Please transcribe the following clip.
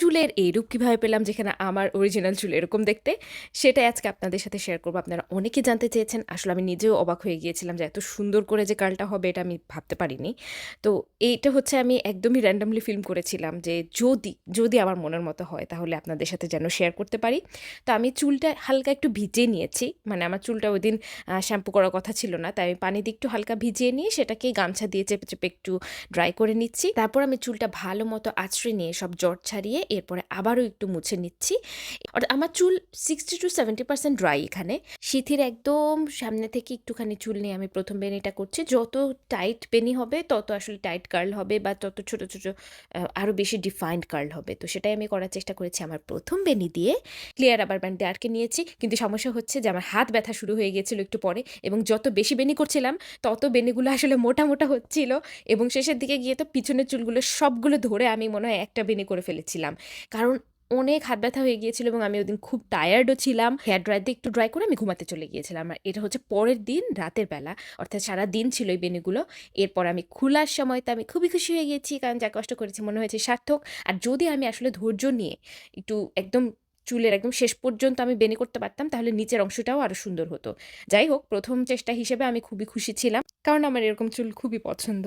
চুলের এই রূপ কীভাবে পেলাম, যেখানে আমার অরিজিনাল চুল এরকম দেখতে, সেটাই আজকে আপনাদের সাথে শেয়ার করব। আপনারা অনেকে জানতে চেয়েছেন, আসলে আমি নিজেও অবাক হয়ে গিয়েছিলাম যে এত সুন্দর করে যে কালটা হবে, এটা আমি ভাবতে পারিনি। তো এইটা হচ্ছে আমি একদমই র্যান্ডামলি ফিল্ম করেছিলাম যে যদি যদি আমার মনের মতো হয়, তাহলে আপনাদের সাথে যেন শেয়ার করতে পারি। তো আমি চুলটা হালকা একটু ভিজিয়ে নিয়েছি মানে আমার চুলটা ওই দিন শ্যাম্পু করার কথা ছিল না, তাই আমি পানি দিয়ে একটু হালকা ভিজিয়ে নিয়ে সেটাকে গামছা দিয়ে চেপে চেপে একটু ড্রাই করে নিচ্ছি। তারপর আমি চুলটা ভালো মতো আঁচড়ে নিয়ে সব জট ছাড়িয়ে এরপরে আবারও একটু মুছে নিচ্ছি। অর্থাৎ আমার চুল sixty to seventy percent dry এখানে। শীতের একদম সামনে থেকে একটুখানি চুল নিয়ে আমি প্রথম বেনিটা করছি। যত টাইট বেনি হবে, তত আসলে টাইট কার্ল হবে বা তত ছোট ছোট আরও বেশি ডিফাইন্ড কার্ল হবে। তো সেটাই আমি করার চেষ্টা করেছি আমার প্রথম বেনি দিয়ে। ক্লিয়ার আবার ব্যান্ড আটকে নিয়েছি। কিন্তু সমস্যা হচ্ছে যে আমার হাত ব্যথা শুরু হয়ে গিয়েছিল একটু পরে এবং যত বেশি বেনি করছিলাম, তত বেনিগুলো আসলে মোটা মোটা হচ্ছিল এবং শেষের দিকে গিয়ে তো পিছনের চুলগুলো সবগুলো ধরে আমি মনে হয় একটা বেনি করে ফেলেছিলাম। কারণ অনেক হাত ব্যথা হয়ে গিয়েছিল এবং আমি ওদিন খুব টায়ার্ডও ছিলাম। হেয়ার ড্রাই দিয়ে একটু ড্রাই করে আমি ঘুমাতে চলে গিয়েছিলাম। আর এটা হচ্ছে পরের দিন রাতের বেলা। অর্থাৎ সারা দিন ছিল এই বেনিগুলো এরপর আমি খোলার সময় তো আমি খুবই খুশি হয়ে গিয়েছি, কারণ যা কষ্ট করেছি মনে হয়েছে সার্থক। আর যদি আমি আসলে ধৈর্য নিয়ে একটু একদম চুলের একদম শেষ পর্যন্ত আমি বেনি করতে পারতাম, তাহলে নিচের অংশটাও আরও সুন্দর হতো। যাই হোক, প্রথম চেষ্টা হিসেবে আমি খুবই খুশি ছিলাম, কারণ আমার এরকম চুল খুবই পছন্দ।